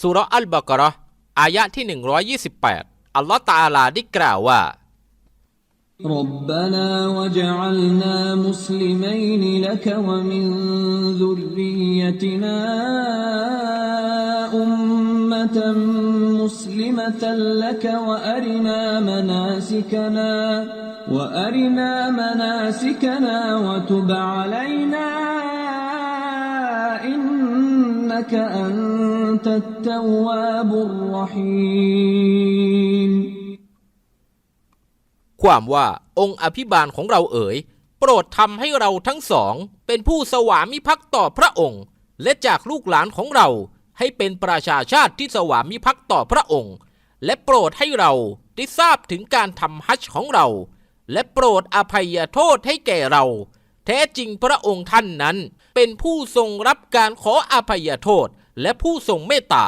สุเราะห์อัลบากะเราะห์อายะที่ 128 อัลลอฮ์ตะอาลาได้กล่าวว่า ربنا وجعلنا مسلمين لك ومن ذريتنا أمة مسلمة لك وأرنا مناسكنا وأرنا مناسكنا وتب علينا إنك أنت التواب الرحيم ความว่าองค์อภิบาลของเราเอ๋ย โปรดทำให้เราทั้งสอง เป็นผู้สวามิภักดิ์ต่อพระองค์ และจากลูกหลานของเรา ให้เป็นประชาชาติที่สวามิภักดิ์ต่อพระองค์ และโปรดให้เราได้ทราบถึงการทำฮัจญ์ของเรา และโปรดอภัยโทษให้แก่เรา แท้จริงพระองค์ท่านนั้น เป็นผู้ทรงรับการขออภัยโทษ และผู้ทรงเมตตา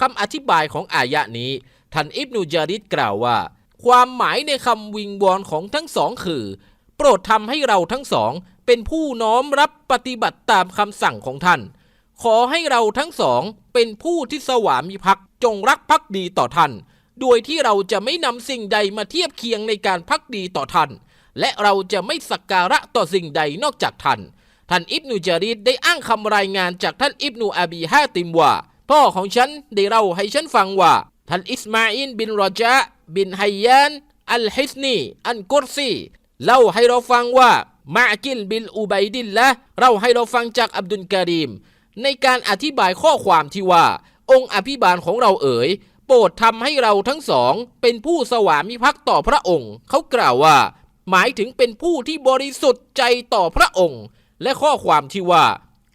คำอธิบายของอายะนี้ท่านอิบนุจาริดกล่าวว่า ความหมายในคำวิงวอนของทั้งสองคือ โปรดทำให้เราทั้งสอง เป็นผู้น้อมรับปฏิบัติตามคำสั่งของท่าน ขอให้เราทั้งสอง เป็นผู้ที่สวามิภักดิ์จงรักภักดีต่อท่าน โดยที่เราจะไม่นำสิ่งใดมาเทียบเคียงในการพักดีต่อท่าน และเราจะไม่สักการะต่อสิ่งใดนอกจากท่าน ท่านอิบนุจาริดได้อ้างคำรายงานจากท่านอิบนุอาบีฮาติมว่า พ่อของฉันได้เล่าให้ฉันฟังว่า ท่านอิสมาอินบินรอจาบินไฮยานอัลฮิสนีอันกุรซีเล่าให้เราฟังว่ามากินบินอุบัยดินละเราให้เราฟังจากอับดุลการีม ในการอธิบายข้อความที่ว่า องค์อภิบาลของเราเอ๋ยโปรดทำให้เราทั้งสอง เป็นผู้สวามิภักดิ์ต่อพระองค์ เขากล่าวว่า หมายถึงเป็นผู้ที่บริสุทธิ์ใจต่อพระองค์ และข้อความที่ว่า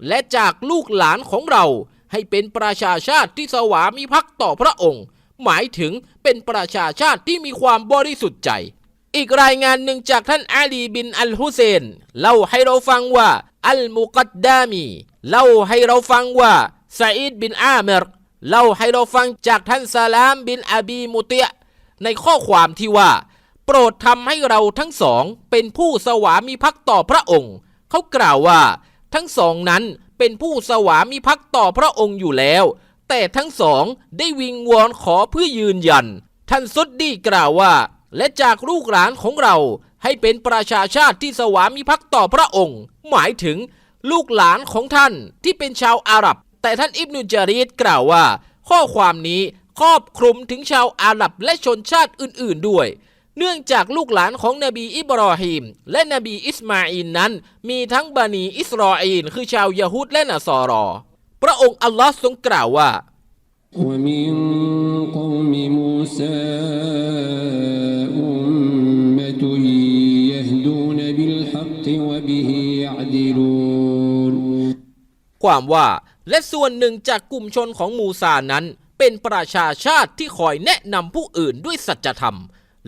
และจากลูกหลานของเราให้เป็นประชาชาติที่สวามิภักดิ์ต่อพระองค์ หมายถึงเป็นประชาชาติที่มีความบริสุทธิ์ใจ อีกรายงานหนึ่งจากท่านอาลีบินอัลฮุเซนเล่าให้เราฟังว่าอัลมุกัดดามีเล่าให้เราฟังว่าซาอิดบินอาเมรเล่าให้เราฟังจากท่านซาลามบินอาบีมุเตียในข้อความที่ว่า โปรดทำให้เราทั้งสองเป็นผู้สวามิภักดิ์ต่อพระองค์ เขากล่าวว่า ทั้งสองนั้นเป็นผู้สวามิภักดิ์ต่อพระองค์อยู่แล้ว แต่ทั้งสองได้วิงวอนขอเพื่อยืนยัน ท่านซุดดี้กล่าวว่า และจากลูกหลานของเราให้เป็นประชาชาติที่สวามิภักดิ์ต่อพระองค์ หมายถึงลูกหลานของท่านที่เป็นชาวอาหรับ แต่ท่านอิบนุจารีดกล่าวว่า ข้อความนี้ครอบคลุมถึงชาวอาหรับและชนชาติอื่น ๆ ด้วย เนื่องจากลูกหลานของนบีอิบรอฮิมและนบีอิสมาอินนั้น มีทั้งบานีอิสราเอลคือชาวยะฮูดและนสอรอ พระองค์อัลลอฮ์ทรงกล่าวว่า ومن قوم موسى أمة يهدون بالحق وبه يعدلون ความว่าและส่วนหนึ่งจากกลุ่มชนของมูซานั้น เป็นประชาชาติที่คอยแนะนำผู้อื่นด้วยสัจธรรม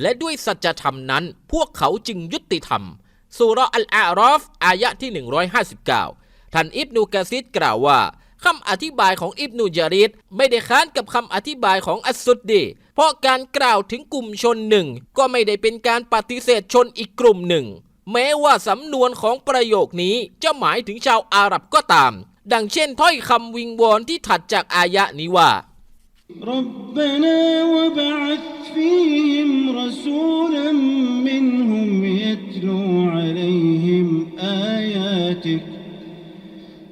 และด้วยสัจธรรมนั้นพวกเขาจึงยุติธรรมสุรอัลอารอฟอายะที่ 159 ท่านอิบนุกะซิดกล่าวว่าคำอธิบายของอิบนุจาริดไม่ได้ค้านกับคำอธิบายของอัสซุดดีเพราะการกล่าวถึงกลุ่มชนหนึ่ง ก็ไม่ได้เป็นการปฏิเสธชนอีกกลุ่มหนึ่ง แม้ว่าสำนวนของประโยคนี้จะหมายถึงชาวอาหรับก็ตาม ดังเช่นถ้อยคำวิงวอนที่ถัดจากอายะนี้ว่า ربنا وبعث فيهم رسولا منهم يتلو عليهم آياتك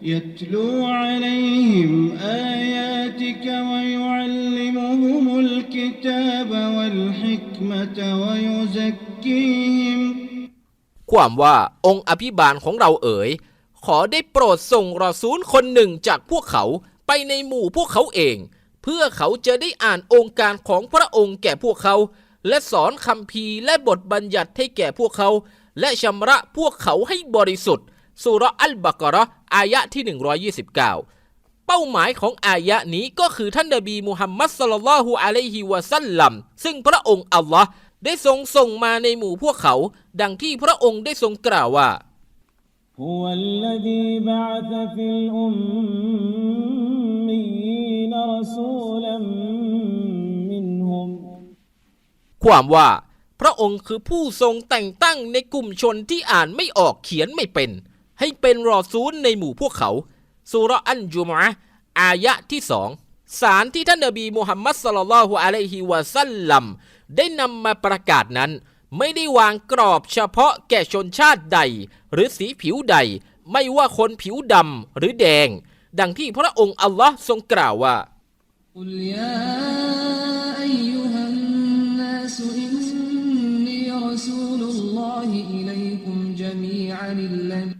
يتلو عليهم آياتك ويعلمهم الكتاب والحكمة ويزكيهم ความว่าองค์อภิบาลของเราเอ๋ย ขอได้โปรดส่งรอซูลคนหนึ่งจากพวกเขาไปในหมู่พวกเขาเอง เพื่อเขาจะได้อ่านองค์การของพระองค์แก่พวกเขา และสอนคำพีร์และบทบัญญัติให้แก่พวกเขา และชำระพวกเขาให้บริสุทธิ์สุเราะห์อัลบากะเราะห์อายะที่ 129 เป้าหมายของอายะนี้ก็คือท่านนบีมุฮัมมัดสลลัลลอฮุอะลัยฮิวะซัลลัม ซึ่งพระองค์อัลลอฮ์ได้ทรงส่งมาในหมู่พวกเขา ดังที่พระองค์ได้ทรงกล่าวว่า هو الذي بعث في الأميين رسولا منهم ความว่า พระองค์คือผู้ทรงแต่งตั้งในกลุ่มชนที่อ่านไม่ออกเขียนไม่เป็น ให้เป็นรอซูลในหมู่พวกเขาสุรอันจุมะอายะที่สองสารที่ท่านนบีมูฮัมมัดสลลัลฮุอะลัยฮิวะซัลลัมได้นำมาประกาศนั้น ไม่ได้วางกรอบเฉพาะแก่ชนชาติใด หรือสีผิวใด ไม่ว่าคนผิวดำหรือแดง ดังที่พระองค์อัลลอฮ์ทรงกล่าวว่า قل يا أيها الناس إني رسول الله إليكم جميعا الذي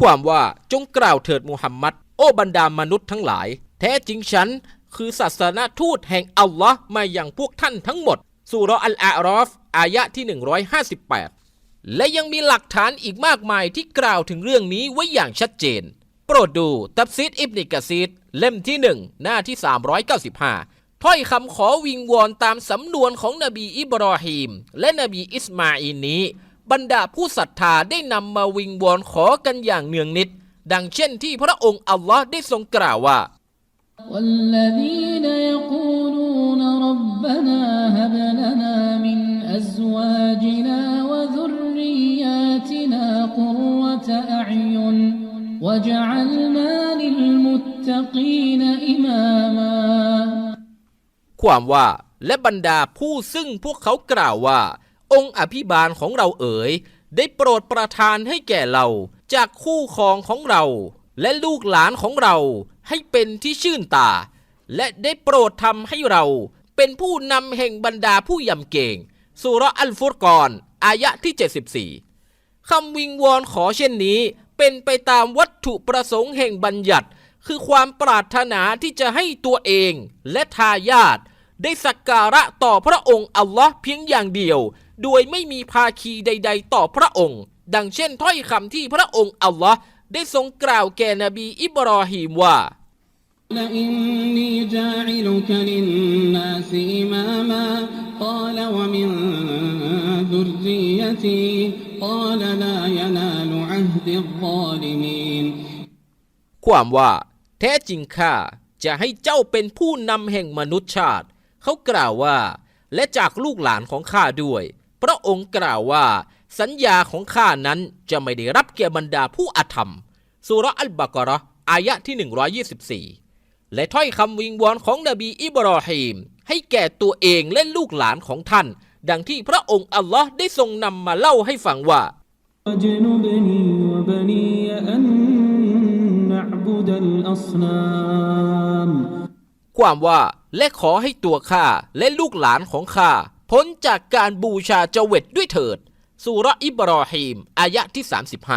ความว่าจงกล่าวเถิดมูฮัมมัด โอ้บรรดามนุษย์ทั้งหลาย แท้จริงฉัน คือศาสนทูตแห่งอัลลอฮ์มาอย่างพวกท่านทั้งหมดสุเราะห์อัลอาอรอฟ อายะที่ 158 และยังมีหลักฐานอีกมากมายที่กล่าวถึงเรื่องนี้ไว้อย่างชัดเจน โปรดดูตับซีดอิบนิกะซีดเล่มที่ 1 หน้าที่ 395 ถ้อยคำขอวิงวอนตามสำนวนของนบีอิบรอฮีม และนบีอิสมาอีลนี้ บรรดาผู้ศรัทธาได้นำมาวิงวอนขอกันอย่างเนืองนิด ดังเช่นที่พระองค์อัลลอฮ์ได้ทรงกล่าวว่า والذين يقولون ربنا وجعلنا للمتقين إماما ความว่าและบรรดาผู้ซึ่งพวกเขากล่าวว่า องค์อภิบาลของเราเอ๋ย ได้โปรดประทานให้แก่เรา จากคู่ครองของเรา และลูกหลานของเราให้เป็นที่ชื่นตา และได้โปรดทำให้เรา เป็นผู้นำแห่งบรรดาผู้ยำเก่งสุเราะห์อัลฟุรกอน อายะที่ 74 คำวิงวอนขอเช่นนี้ เป็นไปตามวัตถุประสงค์แห่งบัญญัติ คือความปรารถนาที่จะให้ตัวเองและทายาทได้สักการะต่อพระองค์อัลลอฮ์เพียงอย่างเดียว โดยไม่มีภาคีใด ๆ ต่อพระองค์ ดังเช่นถ้อยคำที่พระองค์อัลลอฮ์ได้ทรงกล่าวแก่นบีอิบรอฮีมว่า لإني جاعلك للناس إماما قال ومن ذريتي قال لا ينال عهد الظالمين ความว่า แท้จริงข้าจะให้เจ้าเป็นผู้นำแห่งมนุษยชาติ เขากล่าวว่า และจากลูกหลานของข้าด้วย พระองค์กล่าวว่า สัญญาของข้านั้นจะไม่ได้รับแก่บรรดาผู้อธรรมสุเราะห์อัลบากะเราะห์อายะที่ 124 และถ้อยคำวิงวอนของนบีอิบรอฮีม ให้แก่ตัวเองและลูกหลานของท่าน ดังที่พระองค์อัลลอฮ์ได้ทรงนำมาเล่าให้ฟังว่า واجنبني وبني أن نعبد الأصنام ความว่าและขอให้ตัวข้าและลูกหลานของข้าพ้นจากการบูชาเจวิตด้วยเถิดสุเราะห์อิบรอฮีม อายะที่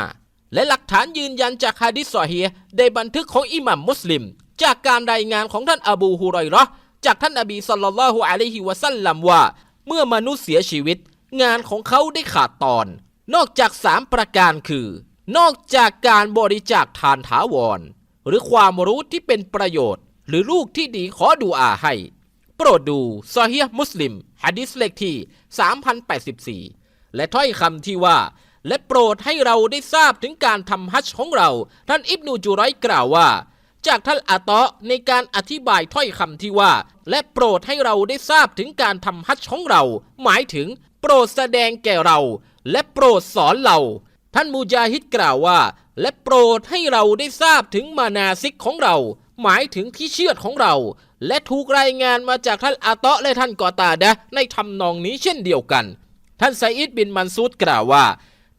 35 และหลักฐานยืนยันจากฮะดิษซอฮีฮ์ในบันทึกของอิหมัมมุสลิม จากการรายงานของท่านอบูฮุไรเราะห์จากท่านนบีสัลลัลลอฮุอะลัยฮิวะสัลลัมว่า เมื่อมนุษย์เสียชีวิต งานของเขาได้ขาดตอน นอกจากสามประการคือ นอกจากการบริจาคทานถาวร หรือความรู้ที่เป็นประโยชน์ หรือลูกที่ดีขอดูอาให้ โปรดดูซอฮีฮ์มุสลิมฮะดิษเลขที่ 3084 และถ้อยคำที่ว่า และโปรดให้เราได้ทราบถึงการทำฮัจของเรา ท่านอิบนูจุไรกล่าวว่าจากท่านอาตอในการอธิบายถ้อยคำที่ว่า และโปรดให้เราได้ทราบถึงการทำฮัจของเรา หมายถึง โปรดแสดงแก่เรา และโปรดสอนเรา ท่านมูจาฮิดกล่าวว่า และโปรดให้เราได้ทราบถึงมานาซิกของเรา หมายถึงที่เชื่อดของเรา และถูกรายงานมาจากท่านอาเตอและท่านกอตาดะในทำนองนี้เช่นเดียวกัน ท่านไซอิดบินมันซูดกล่าวว่า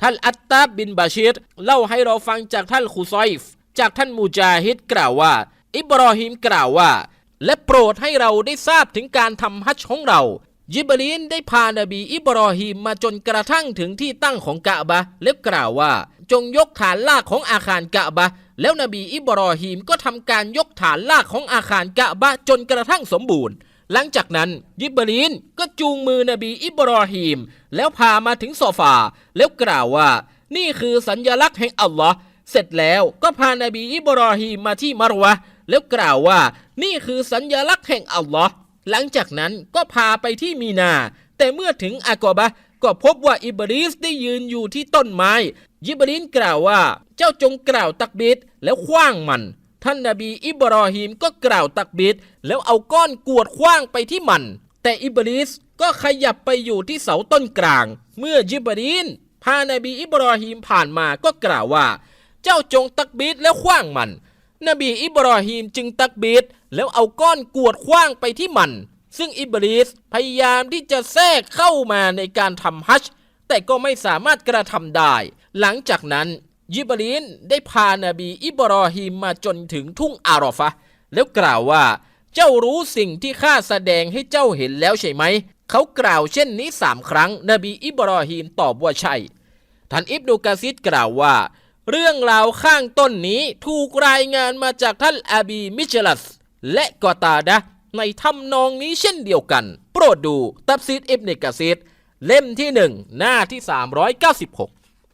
ท่านอัตตาบินบาชิรเล่าให้เราฟังจากท่านคูซอยฟจากท่านมูจาฮิดกล่าวว่า อิบรอฮิมกล่าวว่า และโปรดให้เราได้ทราบถึงการทำฮัจญ์ของเรา ยิบรีนได้พานบีอิบรอฮิมมาจนกระทั่งถึงที่ตั้งของกะบะแล้วกล่าวว่า จงยกฐานลากของอาคารกะบะแล้วนบีอิบรอฮิมก็ทำการยกฐานลากของอาคารกะบะจนกระทั่งสมบูรณ์ หลังจากนั้นยิบรีนก็จูงมือนบีอิบรอฮีมแล้วพามาถึงโซฟา แล้วกล่าวว่า นี่คือสัญญลักษณ์แห่งอัลลอฮ์เสร็จแล้วก็พานบีอิบรอฮีมมาที่มารวะแล้วกล่าวว่า นี่คือสัญญลักษณ์แห่งอัลลอฮ์ หลังจากนั้นก็พาไปที่มีนา แต่เมื่อถึงอากอบะก็พบว่าอิบริสได้ยืนอยู่ที่ต้นไม้ ยิบรีนกล่าวว่า เจ้าจงกล่าวตักบิดแล้วคว้างมัน ท่านนาบีอิบรอฮิมก็กล่าวตักบิดแล้วเอาก้อนกวดคว้างไปที่มัน แต่อิบลิสก็ขยับไปอยู่ที่เสาต้นกลาง เมื่อยิบรีนพานาบีอิบรอฮิมผ่านมาก็กล่าวว่า เจ้าจงตักบิดแล้วคว้างมัน นบีอิบราฮิมจึงตักบีดแล้วเอาก้อนกวดคว้างไปที่มัน ซึ่งอิบลิสพยายามที่จะแทรกเข้ามาในการทำฮัจญ์แต่ก็ไม่สามารถกระทำได้ หลังจากนั้นยิบรีนได้พานาบีอิบราฮิมมาจนถึงทุ่งอารอฟะแล้วกล่าวว่า เจ้ารู้สิ่งที่ข้าแสดงให้เจ้าเห็นแล้วใช่ไหม เขากล่าวเช่นนี้สามครั้ง นบีอิบราฮิมตอบว่าใช่ ท่านอิบนุกะซิดกล่าวว่า เรื่องราวข้างต้นนี้ถูกรายงานมาจากท่านอาบีมิเชลัส และกอตาดะในทำนองนี้เช่นเดียวกัน โปรดดูตับซีดอิบนุกาซิดเล่มที่หนึ่งหน้าที่ 396